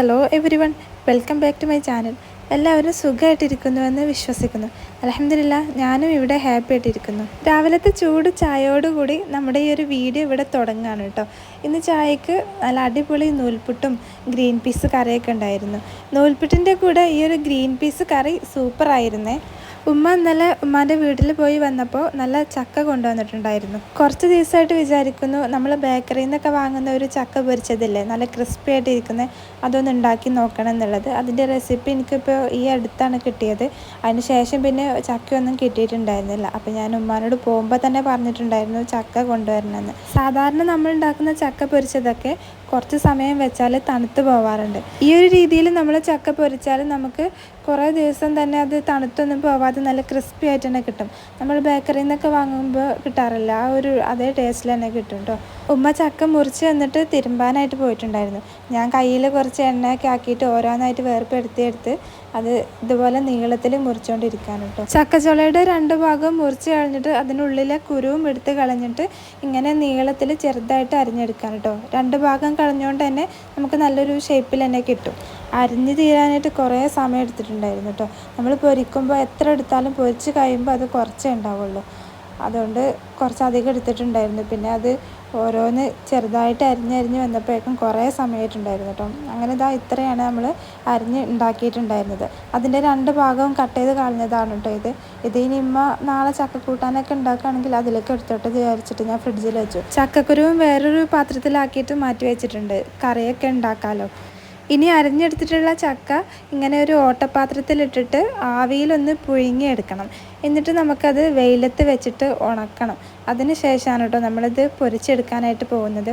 Hello everyone welcome back to my channel. എല്ലാവരും സുഖമായിട്ടിരിക്കുന്നുവെന്ന് വിശ്വസിക്കുന്നു. അലഹമില്ല ഞാനും ഇവിടെ ഹാപ്പി ആയിട്ടിരിക്കുന്നു. രാവിലത്തെ ചൂട് ചായയോടുകൂടി നമ്മുടെ ഈ ഒരു വീഡിയോ ഇവിടെ തുടങ്ങുകയാണ് കേട്ടോ. ഇന്ന് ചായക്ക് നല്ല അടിപൊളി നൂൽപുട്ടും ഗ്രീൻ പീസ് കറിയൊക്കെ ഉണ്ടായിരുന്നു. നൂൽപുട്ടിന്റെ കൂടെ ഈ ഒരു ഗ്രീൻ പീസ് കറി സൂപ്പറായിരുന്നേ. ഉമ്മ ഇന്നലെ ഉമ്മാന്റെ വീട്ടിൽ പോയി വന്നപ്പോൾ നല്ല ചക്ക കൊണ്ടുവന്നിട്ടുണ്ടായിരുന്നു. കുറച്ച് ദിവസമായിട്ട് വിചാരിക്കുന്നു നമ്മൾ ബേക്കറിയിൽ നിന്നൊക്കെ വാങ്ങുന്ന ഒരു ചക്ക പൊരിച്ചതില്ലേ നല്ല ക്രിസ്പി ആയിട്ട് ഇരിക്കുന്നത് അതൊന്ന് ഉണ്ടാക്കി നോക്കണം എന്നുള്ളത്. അതിന്റെ റെസിപ്പി എനിക്കിപ്പോൾ ഈ അടുത്താണ് കിട്ടിയത്. അതിന് ശേഷം പിന്നെ ചക്കയൊന്നും കിട്ടിയിട്ടുണ്ടായിരുന്നില്ല. അപ്പോൾ ഞാൻ ഉമ്മാനോട് പോകുമ്പോൾ തന്നെ പറഞ്ഞിട്ടുണ്ടായിരുന്നു ചക്ക കൊണ്ടുവരണമെന്ന്. സാധാരണ നമ്മൾ ഉണ്ടാക്കുന്ന ചക്ക പൊരിച്ചതൊക്കെ കുറച്ച് സമയം വെച്ചാൽ തണുത്ത് പോവാറുണ്ട്. ഈ ഒരു രീതിയിൽ നമ്മൾ ചക്ക പൊരിച്ചാൽ നമുക്ക് കുറേ ദിവസം തന്നെ അത് തണുത്തൊന്നും പോവാതെ നല്ല ക്രിസ്പി ആയിട്ട് തന്നെ കിട്ടും. നമ്മൾ ബേക്കറിയിൽ നിന്നൊക്കെ വാങ്ങുമ്പോൾ കിട്ടാറില്ല. ആ ഒരു അതേ ടേസ്റ്റിൽ തന്നെ കിട്ടും കേട്ടോ ഉമ്മ ചക്ക മുറിച്ച് എന്നിട്ട് തിരുമ്പാനായിട്ട് പോയിട്ടുണ്ടായിരുന്നു. ഞാൻ കയ്യിൽ കുറച്ച് എണ്ണയൊക്കെ ആക്കിയിട്ട് ഓരോന്നായിട്ട് വേർപ്പെടുത്തിയെടുത്ത് അത് ഇതുപോലെ നീളത്തിൽ മുറിച്ചുകൊണ്ടിരിക്കുകയാണ് കേട്ടോ ചക്കച്ചുളയുടെ രണ്ട് ഭാഗം മുറിച്ച് കളഞ്ഞിട്ട് അതിനുള്ളിലെ കുരുവും എടുത്ത് കളഞ്ഞിട്ട് ഇങ്ങനെ നീളത്തിൽ ചെറുതായിട്ട് അരിഞ്ഞെടുക്കാൻ കേട്ടോ രണ്ട് ഭാഗം കളഞ്ഞുകൊണ്ട് തന്നെ നമുക്ക് നല്ലൊരു ഷേപ്പിൽ തന്നെ കിട്ടും. അരിഞ്ഞ് തീരാനായിട്ട് കുറേ സമയം എടുത്തിട്ടുണ്ടായിരുന്നു കേട്ടോ നമ്മൾ പൊരിക്കുമ്പോൾ എത്ര എടുത്താലും പൊരിച്ച് കഴിയുമ്പോൾ അത് കുറച്ചേ ഉണ്ടാവുള്ളൂ. അതുകൊണ്ട് കുറച്ചധികം എടുത്തിട്ടുണ്ടായിരുന്നു. പിന്നെ അത് ഓരോന്ന് ചെറുതായിട്ട് അരിഞ്ഞരിഞ്ഞ് വന്നപ്പോഴേക്കും കുറേ സമയമായിട്ടുണ്ടായിരുന്നു കേട്ടോ അങ്ങനെ ഇതാ ഇത്രയാണ് നമ്മൾ അരിഞ്ഞ് ഉണ്ടാക്കിയിട്ടുണ്ടായിരുന്നത്. അതിന്റെ രണ്ട് ഭാഗവും കട്ട് ചെയ്ത് കളഞ്ഞതാണ് കേട്ടോ ഇത്. ഇത് ഇനി ഇമ്മ നാളെ ചക്കക്കൂട്ടാനൊക്കെ ഉണ്ടാക്കുകയാണെങ്കിൽ അതിലേക്ക് എടുത്തോട്ട് വിചാരിച്ചിട്ട് ഞാൻ ഫ്രിഡ്ജിൽ വെച്ചു. ചക്കക്കുരുവും വേറൊരു പാത്രത്തിലാക്കിയിട്ട് മാറ്റി വെച്ചിട്ടുണ്ട്. കറിയൊക്കെ ഉണ്ടാക്കാമല്ലോ ഇനി അരിഞ്ഞെടുത്തിട്ടുള്ള ചക്ക ഇങ്ങനെ ഒരു ഓട്ടപാത്രത്തിലിട്ടിട്ട് ആവിയിലൊന്ന് പുഴുങ്ങിയെടുക്കണം. എന്നിട്ട് നമുക്കത് വെയിലത്ത് വെച്ചിട്ട് ഉണക്കണം. അതിന് ശേഷമാണ് കേട്ടോ നമ്മളിത് പൊരിച്ചെടുക്കാനായിട്ട് പോകുന്നത്.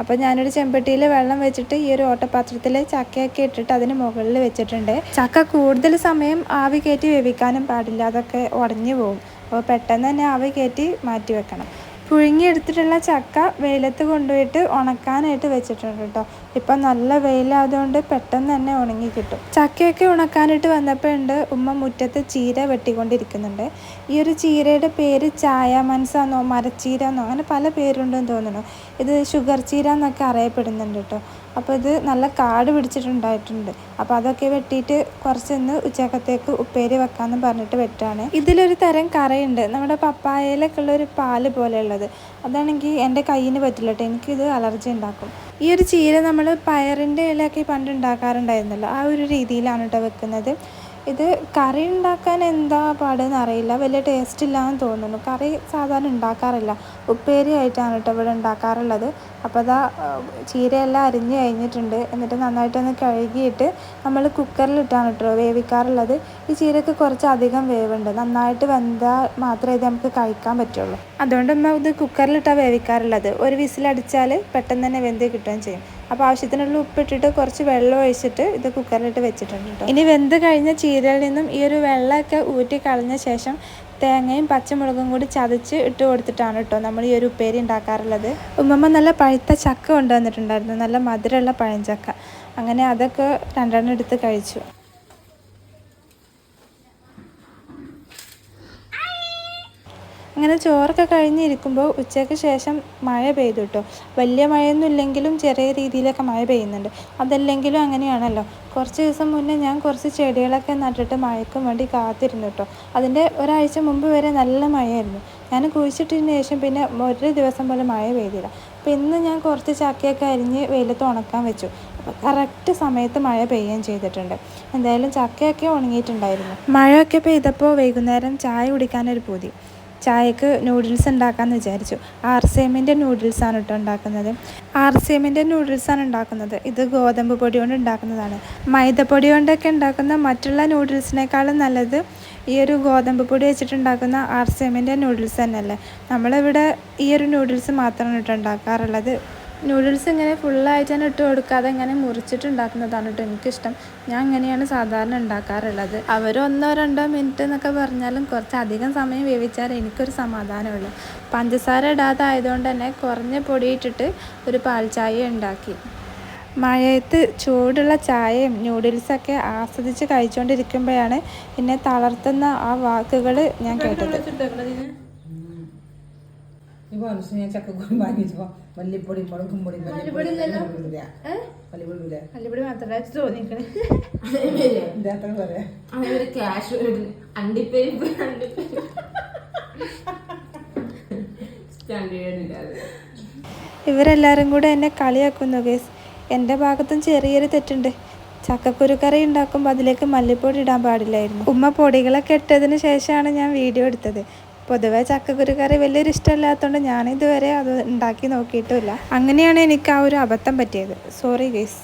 അപ്പോൾ ഞാനൊരു ചെമ്പട്ടിയിൽ വെള്ളം വെച്ചിട്ട് ഈ ഒരു ഓട്ടപാത്രത്തിൽ ചക്കയൊക്കെ ഇട്ടിട്ട് അതിന് മുകളിൽ വെച്ചിട്ടുണ്ട്. ചക്ക കൂടുതൽ സമയം ആവി കയറ്റി വേവിക്കാനും പാടില്ല. അതൊക്കെ ഉടഞ്ഞു പോകും അപ്പോൾ പെട്ടെന്ന് തന്നെ ആവി കയറ്റി മാറ്റി വെക്കണം. പുഴുങ്ങിയെടുത്തിട്ടുള്ള ചക്ക വെയിലത്ത് കൊണ്ടുപോയിട്ട് ഉണക്കാനായിട്ട് വെച്ചിട്ടുണ്ട് കേട്ടോ. ഇപ്പം നല്ല വെയിലായതുകൊണ്ട് പെട്ടെന്ന് തന്നെ ഉണങ്ങി കിട്ടും. ചക്കയൊക്കെ ഉണക്കാനായിട്ട് വന്നപ്പോൾ ഉണ്ട് ഉമ്മ മുറ്റത്ത് ചീര വെട്ടിക്കൊണ്ടിരിക്കുന്നുണ്ട്. ഈ ഒരു ചീരയുടെ പേര് ചായ മനസ്സാന്നോ മരച്ചീര എന്നോ അങ്ങനെ പല പേരുണ്ടെന്ന് തോന്നുന്നു. ഇത് ഷുഗർ ചീര എന്നൊക്കെ അറിയപ്പെടുന്നുണ്ട് കേട്ടോ. അപ്പോൾ ഇത് നല്ല കാട് പിടിച്ചിട്ടുണ്ടായിട്ടുണ്ട്. അപ്പോൾ അതൊക്കെ വെട്ടിയിട്ട് കുറച്ചൊന്ന് ഉച്ചക്കത്തേക്ക് ഉപ്പേരി വെക്കാമെന്ന് പറഞ്ഞിട്ട് വെട്ടാണ്. ഇതിലൊരു തരം കറയുണ്ട്. നമ്മുടെ പപ്പായയിലൊക്കെ ഉള്ള ഒരു പാൽ പോലെയുള്ളത്. അതാണെങ്കിൽ എന്റെ കയ്യിന് പറ്റില്ല കേട്ടോ. എനിക്കിത് അലർജി ഉണ്ടാക്കും. ഈ ഒരു ചീര നമ്മൾ പയറിന്റെ ഇലയൊക്കെ പണ്ട് ഉണ്ടാക്കാറുണ്ടായിരുന്നല്ലോ ആ ഒരു രീതിയിലാണ് കേട്ടോ വെക്കുന്നത്. ഇത് കറി ഉണ്ടാക്കാൻ എന്താ പാടെന്ന് അറിയില്ല. വലിയ ടേസ്റ്റ് ഇല്ലാന്ന് തോന്നുന്നു. കറി സാധാരണ ഉണ്ടാക്കാറില്ല. ഉപ്പേരി ആയിട്ടാണ് കേട്ടോ ഇവിടെ ഉണ്ടാക്കാറുള്ളത്. അപ്പോൾ അതാ ചീരയെല്ലാം അരിഞ്ഞ് കഴിഞ്ഞിട്ടുണ്ട്. എന്നിട്ട് നന്നായിട്ടൊന്ന് കഴുകിയിട്ട് നമ്മൾ കുക്കറിലിട്ടാണ് കേട്ടോ വേവിക്കാറുള്ളത്. ഈ ചീരക്ക് കുറച്ച് അധികം വേവുണ്ട്. നന്നായിട്ട് വെന്താൽ മാത്രമേ ഇത് നമുക്ക് കഴിക്കാൻ പറ്റുള്ളൂ. അതുകൊണ്ട് നമ്മൾ ഇത് കുക്കറിലിട്ടാണ് വേവിക്കാറുള്ളത്. ഒരു വിസിലടിച്ചാൽ പെട്ടെന്ന് തന്നെ വെന്ത് കിട്ടുകയും ചെയ്യും. അപ്പോൾ ആവശ്യത്തിനുള്ള ഉപ്പിട്ടിട്ട് കുറച്ച് വെള്ളം ഒഴിച്ചിട്ട് ഇത് കുക്കറിലിട്ട് വെച്ചിട്ടുണ്ട് കേട്ടോ ഇനി വെന്ത് കഴിഞ്ഞ ചീരയിൽ നിന്നും ഈ ഒരു വെള്ളമൊക്കെ ഊറ്റി കളഞ്ഞ ശേഷം തേങ്ങയും പച്ചമുളകും കൂടി ചതച്ച് ഇട്ട് കൊടുത്തിട്ടാണ് കേട്ടോ നമ്മൾ ഈ ഒരു ഉപ്പേരി ഉണ്ടാക്കാറുള്ളത്. ഉമ്മമ്മ നല്ല പഴുത്ത ചക്ക കൊണ്ടുവന്നിട്ടുണ്ടായിരുന്നു. നല്ല മധുരമുള്ള പഴഞ്ചക്ക അങ്ങനെ അതൊക്കെ രണ്ടെണ്ണം എടുത്ത് കഴിച്ചു. അങ്ങനെ ചോറൊക്കെ കഴിഞ്ഞിരിക്കുമ്പോൾ ഉച്ചയ്ക്ക് ശേഷം മഴ പെയ്തു കേട്ടോ വലിയ മഴയൊന്നും ഇല്ലെങ്കിലും ചെറിയ രീതിയിലൊക്കെ മഴ പെയ്യുന്നുണ്ട്. അതല്ലെങ്കിലും അങ്ങനെയാണല്ലോ. കുറച്ച് ദിവസം മുന്നേ ഞാൻ കുറച്ച് ചെടികളൊക്കെ നട്ടിട്ട് മഴയ്ക്കും വേണ്ടി കാത്തിരുന്നു കേട്ടോ അതിന്റെ ഒരാഴ്ച മുമ്പ് വരെ നല്ല മഴയായിരുന്നു. ഞാൻ കുഴിച്ചിട്ടതിന് ശേഷം പിന്നെ ഒരു ദിവസം പോലെ മഴ പെയ്തില്ല. അപ്പോൾ ഇന്ന് ഞാൻ കുറച്ച് ചക്കയൊക്കെ അരിഞ്ഞ് വെയിലത്ത് ഉണക്കാൻ വെച്ചു. കറക്റ്റ് സമയത്ത് മഴ പെയ്യുകയും ചെയ്തിട്ടുണ്ട്. എന്തായാലും ചക്കയൊക്കെ ഉണങ്ങിയിട്ടുണ്ടായിരുന്നു. മഴയൊക്കെ പെയ്തപ്പോൾ വൈകുന്നേരം ചായ കുടിക്കാനൊരു പൂതി. ചായക്ക് നൂഡിൽസ് ഉണ്ടാക്കാമെന്ന് വിചാരിച്ചു. ആർ സി എമ്മിന്റെ നൂഡിൽസാണ് കേട്ടോ ഉണ്ടാക്കുന്നത്. ആർ സി എമ്മിന്റെ നൂഡിൽസാണ് ഉണ്ടാക്കുന്നത്. ഇത് ഗോതമ്പ് പൊടി കൊണ്ട് ഉണ്ടാക്കുന്നതാണ്. മൈദപ്പൊടി കൊണ്ടൊക്കെ ഉണ്ടാക്കുന്ന മറ്റുള്ള നൂഡിൽസിനേക്കാളും നല്ലത് ഈ ഒരു ഗോതമ്പ് പൊടി വെച്ചിട്ടുണ്ടാക്കുന്ന ആർ സി എമ്മിന്റെ നൂഡിൽസ് തന്നെയല്ലേ. നമ്മളിവിടെ ഈ ഒരു നൂഡിൽസ് മാത്രമാണ് കേട്ടോ ഉണ്ടാക്കാറുള്ളത്. നൂഡിൽസ് ഇങ്ങനെ ഫുള്ളായിട്ട് തന്നെ ഇട്ട് കൊടുക്കാതെ ഇങ്ങനെ മുറിച്ചിട്ടുണ്ടാക്കുന്നതാണ് കേട്ടോ എനിക്കിഷ്ടം. ഞാൻ ഇങ്ങനെയാണ് സാധാരണ ഉണ്ടാക്കാറുള്ളത്. അവർ ഒന്നോ രണ്ടോ മിനിറ്റ് എന്നൊക്കെ പറഞ്ഞാലും കുറച്ച് അധികം സമയം വേവിച്ചാൽ എനിക്കൊരു സമാധാനമുള്ളൂ. പഞ്ചസാര ഇടാതെ ആയതുകൊണ്ട് തന്നെ കുറഞ്ഞ പൊടിയിട്ടിട്ട് ഒരു പാൽ ചായ ഉണ്ടാക്കി. മഴയത്ത് ചൂടുള്ള ചായയും നൂഡിൽസൊക്കെ ആസ്വദിച്ച് കഴിച്ചുകൊണ്ടിരിക്കുമ്പോഴാണ് എന്നെ തളർത്തുന്ന ആ വാക്കുകൾ ഞാൻ കേട്ടത്. ഇപ്പൊ അനുഷ്ഠ ഞാൻ ചക്കക്കുരു വാങ്ങിച്ചപ്പോ മല്ലിപ്പൊടി മുളകും പൊടി മല്ലിപ്പൊടി? മല്ലിപ്പൊടി ഇല്ല. അല്ലിപ്പൊടി മാത്രമല്ല തോന്നിക്കണേ. ഇതിന്റെ അത്ര പറയാ. ക്യാഷ് ഇല്ലാതെ ഇവരെല്ലാവരും കൂടെ എന്നെ കളിയാക്കുന്നു ഗേസ് എന്റെ ഭാഗത്തും ചെറിയൊരു തെറ്റുണ്ട്. ചക്കക്കുരു കറി ഉണ്ടാക്കുമ്പോൾ അതിലേക്ക് മല്ലിപ്പൊടി ഇടാൻ പാടില്ലായിരുന്നു. ഉമ്മ പൊടികളൊക്കെ ഇട്ടതിന് ശേഷമാണ് ഞാൻ വീഡിയോ എടുത്തത്. പൊതുവേ ചക്കക്കുരു കറി വലിയൊരു ഇഷ്ടമില്ലാത്തതുകൊണ്ട് ഞാനിതുവരെ അത് ഉണ്ടാക്കി നോക്കിയിട്ടുമില്ല. അങ്ങനെയാണ് എനിക്ക് ആ ഒരു അബദ്ധം പറ്റിയത്. സോറി ഗേസ്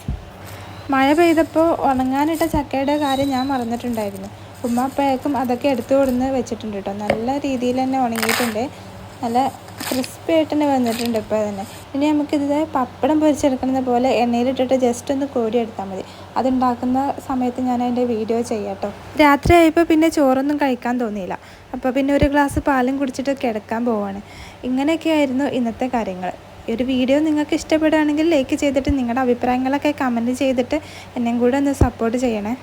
മഴ പെയ്തപ്പോൾ ഉണങ്ങാനിട്ട ചക്കയുടെ കാര്യം ഞാൻ മറന്നിട്ടുണ്ടായിരുന്നു. ഉമ്മ അപ്പോഴേക്കും അതൊക്കെ എടുത്തു കൊടുന്ന് വെച്ചിട്ടുണ്ട് കേട്ടോ നല്ല രീതിയിൽ തന്നെ ഉണങ്ങിയിട്ടുണ്ട്. നല്ല ക്രിസ്പി ആയിട്ട് തന്നെ വന്നിട്ടുണ്ട് ഇപ്പോൾ തന്നെ. ഇനി നമുക്കിത് പപ്പടം പൊരിച്ചെടുക്കുന്നത് പോലെ എണ്ണയിലിട്ടിട്ട് ജസ്റ്റ് ഒന്ന് കോരി എടുത്താൽ മതി. അതുണ്ടാക്കുന്ന സമയത്ത് ഞാൻ അതിന്റെ വീഡിയോ ചെയ്യാട്ടോ. കേട്ടോ രാത്രി ആയപ്പോൾ പിന്നെ ചോറൊന്നും കഴിക്കാൻ തോന്നിയില്ല. അപ്പോൾ പിന്നെ ഒരു ഗ്ലാസ് പാലും കുടിച്ചിട്ട് കിടക്കാൻ പോവാണ്. ഇങ്ങനെയൊക്കെയായിരുന്നു ഇന്നത്തെ കാര്യങ്ങൾ ഈ ഒരു വീഡിയോ നിങ്ങൾക്ക് ഇഷ്ടപ്പെടുകയാണെങ്കിൽ ലൈക്ക് ചെയ്തിട്ട് നിങ്ങളുടെ അഭിപ്രായങ്ങളൊക്കെ കമന്റ് ചെയ്തിട്ട് എന്നെയും കൂടെ ഒന്ന് സപ്പോർട്ട് ചെയ്യണേ.